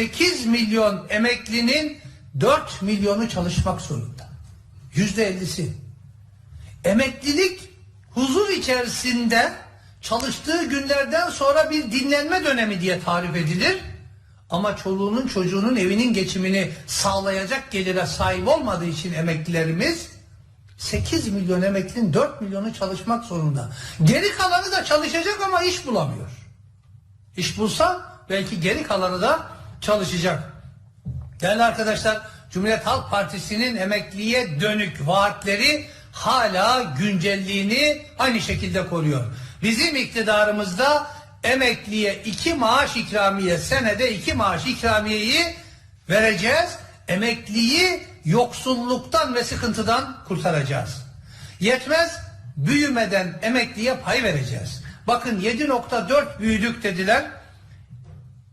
8 milyon emeklinin 4 milyonu çalışmak zorunda. Yüzde ellisi. Emeklilik huzur içerisinde çalıştığı günlerden sonra bir dinlenme dönemi diye tarif edilir. Ama çoluğunun çocuğunun evinin geçimini sağlayacak gelire sahip olmadığı için emeklilerimiz 8 milyon emeklinin 4 milyonu çalışmak zorunda. Geri kalanı da çalışacak ama iş bulamıyor. İş bulsa belki geri kalanı da çalışacak. Değerli arkadaşlar, Cumhuriyet Halk Partisi'nin emekliye dönük vaatleri hala güncelliğini aynı şekilde koruyor. Bizim iktidarımızda emekliye iki maaş ikramiye, senede iki maaş ikramiyeyi vereceğiz. Emekliyi yoksulluktan ve sıkıntıdan kurtaracağız. Yetmez, büyümeden emekliye pay vereceğiz. Bakın 7.4 büyüdük dediler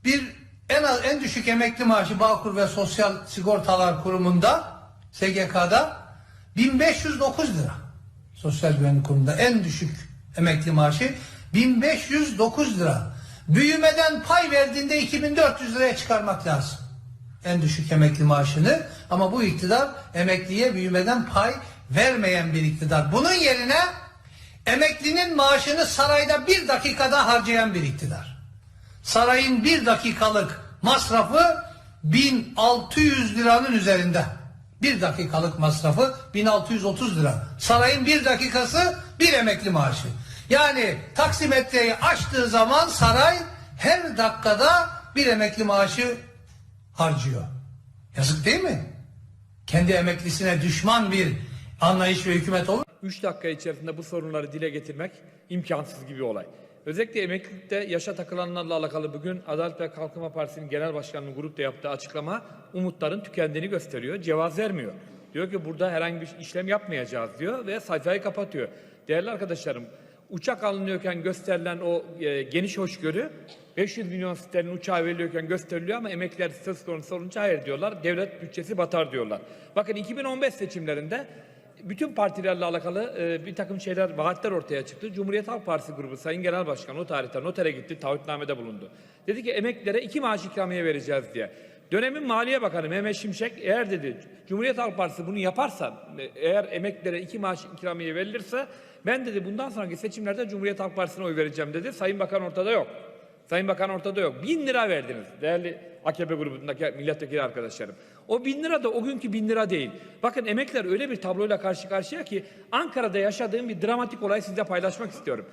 bir en az en düşük emekli maaşı Bağkur ve Sosyal Sigortalar Kurumu'nda SGK'da 1509 lira. Sosyal Güvenlik Kurumu'nda en düşük emekli maaşı 1509 lira. Büyümeden pay verdiğinde 2400 liraya çıkarmak lazım. En düşük emekli maaşını ama bu iktidar emekliye büyümeden pay vermeyen bir iktidar. Bunun yerine emeklinin maaşını sarayda bir dakikada harcayan bir iktidar. Sarayın bir dakikalık masrafı 1600 liranın üzerinde. Bir dakikalık masrafı 1630 lira. Sarayın bir dakikası bir emekli maaşı. Yani taksimetreyi açtığı zaman saray her dakikada bir emekli maaşı harcıyor. Yazık değil mi? Kendi emeklisine düşman bir anlayış ve hükümet olur. 3 dakika içerisinde bu sorunları dile getirmek imkansız gibi olay. Özellikle emeklilikte yaşa takılanlarla alakalı bugün Adalet ve Kalkınma Partisi'nin genel başkanının grupta yaptığı açıklama umutların tükendiğini gösteriyor. Cevaz vermiyor. Diyor ki burada herhangi bir işlem yapmayacağız diyor ve sayfayı kapatıyor. Değerli arkadaşlarım uçak alınıyorken gösterilen o e, geniş hoşgörü 500 milyon sterlin uçağa veriliyorken gösteriliyor ama emekliler söz konusu olunca hayır diyorlar. Devlet bütçesi batar diyorlar. Bakın 2015 seçimlerinde bütün partilerle alakalı e, bir takım şeyler, vaatler ortaya çıktı. Cumhuriyet Halk Partisi grubu Sayın Genel Başkan o tarihte notere gitti, taahhütnamede bulundu. Dedi ki emeklilere iki maaş ikramiye vereceğiz diye. Dönemin Maliye Bakanı Mehmet Şimşek eğer dedi Cumhuriyet Halk Partisi bunu yaparsa e, eğer emeklilere iki maaş ikramiye verilirse ben dedi bundan sonraki seçimlerde Cumhuriyet Halk Partisi'ne oy vereceğim dedi. Sayın Bakan ortada yok. Sayın Bakan ortada yok. Bin lira verdiniz değerli AKP grubundaki milletvekili arkadaşlarım. O bin lira da o günkü bin lira değil. Bakın emekler öyle bir tabloyla karşı karşıya ki Ankara'da yaşadığım bir dramatik olay size paylaşmak istiyorum.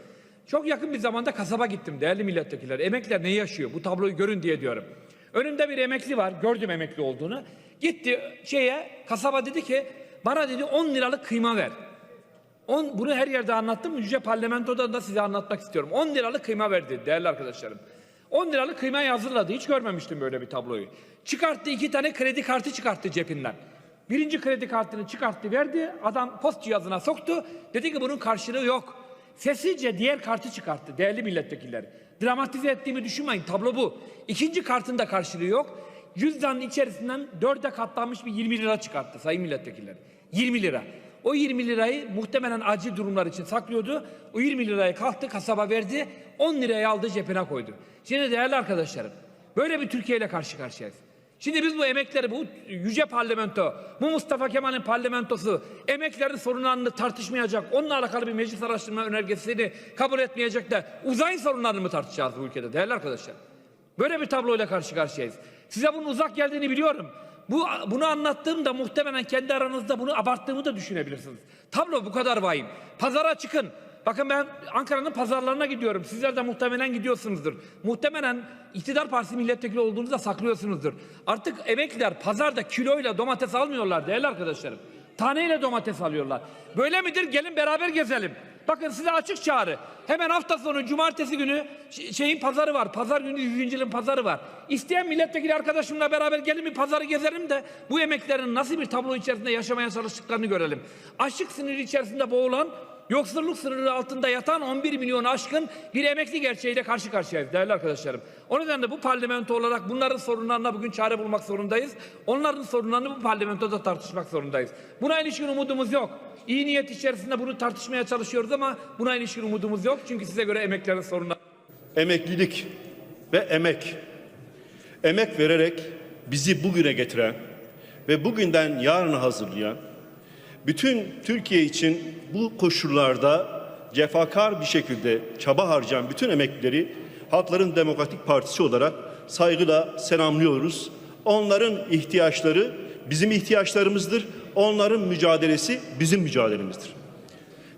Çok yakın bir zamanda kasaba gittim değerli milletvekiller. Emekler ne yaşıyor bu tabloyu görün diye diyorum. Önümde bir emekli var gördüm emekli olduğunu. Gitti şeye kasaba dedi ki bana dedi 10 liralık kıyma ver. On, bunu her yerde anlattım. Yüce Parlamento'da da size anlatmak istiyorum. 10 liralık kıyma verdi değerli arkadaşlarım. 10 liralık kıymayı hazırladı. Hiç görmemiştim böyle bir tabloyu. Çıkarttı iki tane kredi kartı çıkarttı cebinden. Birinci kredi kartını çıkarttı verdi. Adam post cihazına soktu. Dedi ki bunun karşılığı yok. Sessizce diğer kartı çıkarttı değerli milletvekilleri. Dramatize ettiğimi düşünmeyin tablo bu. İkinci kartın da karşılığı yok. Cüzdanın içerisinden dörde katlanmış bir 20 lira çıkarttı sayın milletvekilleri. 20 lira. O 20 lirayı muhtemelen acil durumlar için saklıyordu. O 20 lirayı kalktı kasaba verdi. 10 lirayı aldı cebine koydu. Şimdi değerli arkadaşlarım böyle bir Türkiye ile karşı karşıyayız. Şimdi biz bu emekleri, bu yüce parlamento, bu Mustafa Kemal'in parlamentosu emeklerin sorunlarını tartışmayacak, onunla alakalı bir meclis araştırma önergesini kabul etmeyecek de uzay sorunlarını mı tartışacağız bu ülkede değerli arkadaşlar? Böyle bir tabloyla karşı karşıyayız. Size bunun uzak geldiğini biliyorum. Bu bunu anlattığımda muhtemelen kendi aranızda bunu abarttığımı da düşünebilirsiniz. Tablo bu kadar vahim. Pazara çıkın. Bakın ben Ankara'nın pazarlarına gidiyorum. Sizler de muhtemelen gidiyorsunuzdur. Muhtemelen iktidar partisi milletvekili olduğunuzda saklıyorsunuzdur. Artık emekliler pazarda kiloyla domates almıyorlar değerli arkadaşlarım. Taneyle domates alıyorlar. Böyle midir? Gelin beraber gezelim. Bakın size açık çağrı. Hemen hafta sonu cumartesi günü şeyin pazarı var. Pazar günü 100. yılın pazarı var. İsteyen milletvekili arkadaşımla beraber gelin bir pazarı gezelim de bu emeklerin nasıl bir tablo içerisinde yaşamaya çalıştıklarını görelim. Açlık sınırı içerisinde boğulan Yoksulluk sınırı altında yatan 11 milyon aşkın bir emekli gerçeğiyle karşı karşıyayız değerli arkadaşlarım. O nedenle bu parlamento olarak bunların sorunlarına bugün çare bulmak zorundayız. Onların sorunlarını bu parlamentoda tartışmak zorundayız. Buna ilişkin umudumuz yok. İyi niyet içerisinde bunu tartışmaya çalışıyoruz ama buna ilişkin umudumuz yok. Çünkü size göre emeklerin sorunları emeklilik ve emek. emek vererek bizi bugüne getiren ve bugünden yarına hazırlayan, bütün Türkiye için bu koşullarda cefakar bir şekilde çaba harcayan bütün emeklileri Halkların Demokratik Partisi olarak saygıyla selamlıyoruz. Onların ihtiyaçları bizim ihtiyaçlarımızdır. Onların mücadelesi bizim mücadelemizdir.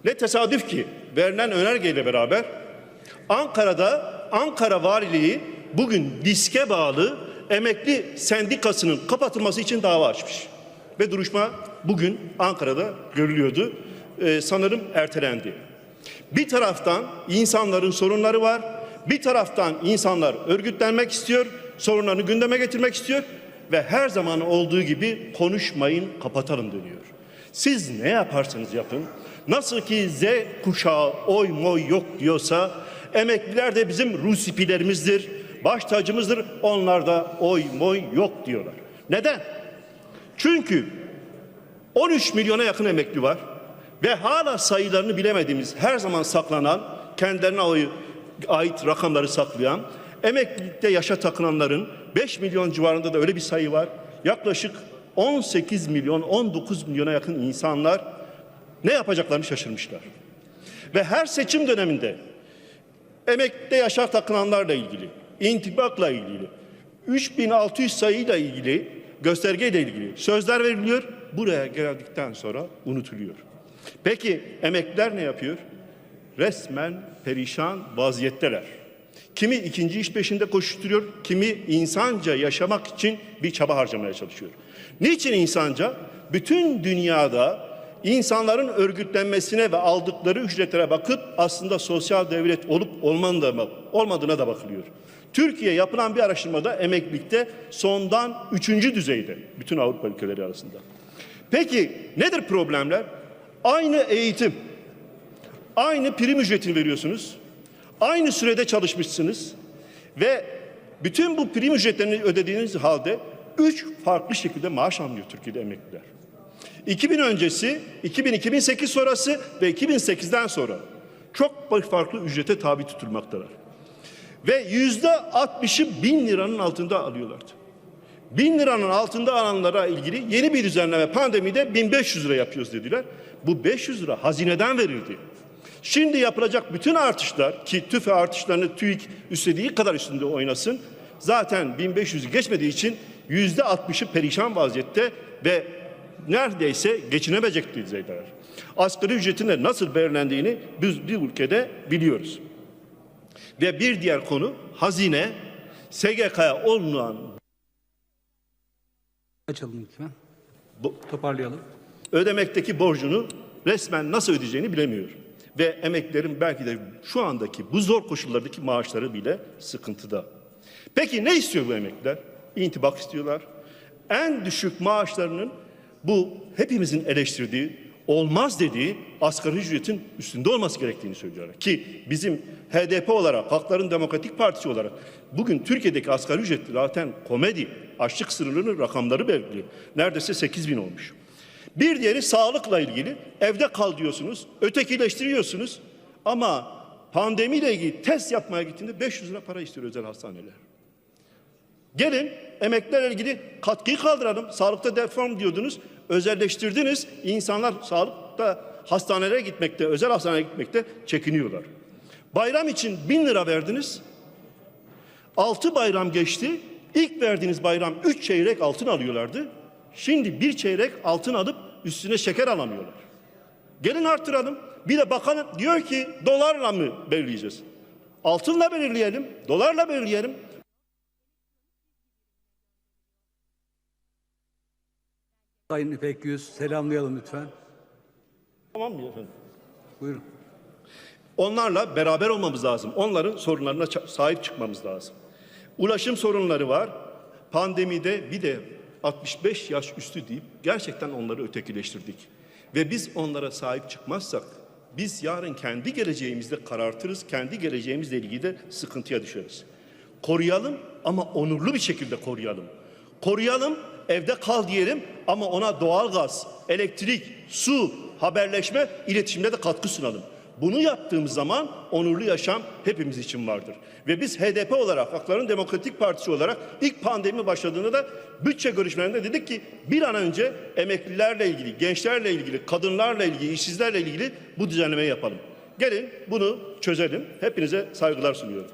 Ne tesadüf ki verilen önergeyle beraber Ankara'da Ankara Valiliği bugün diske bağlı emekli sendikasının kapatılması için dava açmış. Ve duruşma bugün Ankara'da görülüyordu. Ee, sanırım ertelendi. Bir taraftan insanların sorunları var. Bir taraftan insanlar örgütlenmek istiyor, sorunlarını gündeme getirmek istiyor ve her zaman olduğu gibi konuşmayın, kapatalım deniyor. Siz ne yaparsanız yapın, nasıl ki Z kuşağı oy moy yok diyorsa, emekliler de bizim rusipilerimizdir, baş tacımızdır, onlar da oy moy yok diyorlar. Neden? Çünkü 13 milyona yakın emekli var ve hala sayılarını bilemediğimiz, her zaman saklanan, kendilerine ait rakamları saklayan, emeklilikte yaşa takılanların 5 milyon civarında da öyle bir sayı var. Yaklaşık 18 milyon, 19 milyona yakın insanlar ne yapacaklarını şaşırmışlar. Ve her seçim döneminde emeklilikte yaşa takılanlarla ilgili, intibakla ilgili, 3600 sayıyla ilgili, göstergeyle ilgili sözler veriliyor. Buraya geldikten sonra unutuluyor. Peki emekliler ne yapıyor? Resmen perişan vaziyetteler. Kimi ikinci iş peşinde koşturuyor, kimi insanca yaşamak için bir çaba harcamaya çalışıyor. Niçin insanca? Bütün dünyada insanların örgütlenmesine ve aldıkları ücretlere bakıp aslında sosyal devlet olup olmadığına da bakılıyor. Türkiye yapılan bir araştırmada emeklilikte sondan üçüncü düzeyde bütün Avrupa ülkeleri arasında. Peki nedir problemler? Aynı eğitim, aynı prim ücretini veriyorsunuz, aynı sürede çalışmışsınız ve bütün bu prim ücretlerini ödediğiniz halde üç farklı şekilde maaş almıyor Türkiye'de emekliler. 2000 öncesi, 2000, 2008 sonrası ve 2008'den sonra çok farklı ücrete tabi tutulmaktalar. Ve yüzde 60'ı bin liranın altında alıyorlardı. Bin liranın altında alanlara ilgili yeni bir düzenleme pandemide 1500 lira yapıyoruz dediler. Bu 500 lira hazineden verildi. Şimdi yapılacak bütün artışlar ki tüfe artışlarını TÜİK üstlediği kadar üstünde oynasın. Zaten 1500'ü geçmediği için yüzde 60'ı perişan vaziyette ve neredeyse geçinemeyecek düzeydeler. Asgari ücretin de nasıl belirlendiğini biz bir ülkede biliyoruz. Ve bir diğer konu hazine SGK'ya olunan Açalım lütfen. bu, Toparlayalım. ödemekteki borcunu resmen nasıl ödeyeceğini bilemiyor. Ve emeklerin belki de şu andaki bu zor koşullardaki maaşları bile sıkıntıda. Peki ne istiyor bu emekliler? İntibak istiyorlar. En düşük maaşlarının bu hepimizin eleştirdiği, olmaz dediği asgari ücretin üstünde olması gerektiğini söylüyorlar. Ki bizim HDP olarak, Halkların Demokratik Partisi olarak bugün Türkiye'deki asgari ücret zaten komedi, açlık sınırının rakamları belli. Neredeyse 8 bin olmuş. Bir diğeri sağlıkla ilgili. Evde kal diyorsunuz, ötekileştiriyorsunuz. Ama pandemiyle ilgili test yapmaya gittiğinde 500 lira para istiyor özel hastaneler. Gelin emeklilerle ilgili katkıyı kaldıralım. Sağlıkta deform diyordunuz. Özelleştirdiniz. İnsanlar sağlıkta hastanelere gitmekte, özel hastanelere gitmekte çekiniyorlar. Bayram için bin lira verdiniz. Altı bayram geçti. İlk verdiğiniz bayram üç çeyrek altın alıyorlardı. Şimdi bir çeyrek altın alıp üstüne şeker alamıyorlar. Gelin arttıralım. Bir de bakan diyor ki dolarla mı belirleyeceğiz? Altınla belirleyelim, dolarla belirleyelim. Sayın İpek Yüz selamlayalım lütfen. Tamam mı efendim? Buyurun. Onlarla beraber olmamız lazım. Onların sorunlarına sahip çıkmamız lazım. Ulaşım sorunları var. Pandemide bir de 65 yaş üstü deyip gerçekten onları ötekileştirdik. Ve biz onlara sahip çıkmazsak biz yarın kendi geleceğimizde karartırız. Kendi geleceğimizle ilgili de sıkıntıya düşeriz. Koruyalım ama onurlu bir şekilde koruyalım. Koruyalım, evde kal diyelim ama ona doğalgaz, elektrik, su, haberleşme, iletişimde de katkı sunalım. Bunu yaptığımız zaman onurlu yaşam hepimiz için vardır. Ve biz HDP olarak, Hakların Demokratik Partisi olarak ilk pandemi başladığında da bütçe görüşmelerinde dedik ki bir an önce emeklilerle ilgili, gençlerle ilgili, kadınlarla ilgili, işsizlerle ilgili bu düzenlemeyi yapalım. Gelin bunu çözelim. Hepinize saygılar sunuyorum.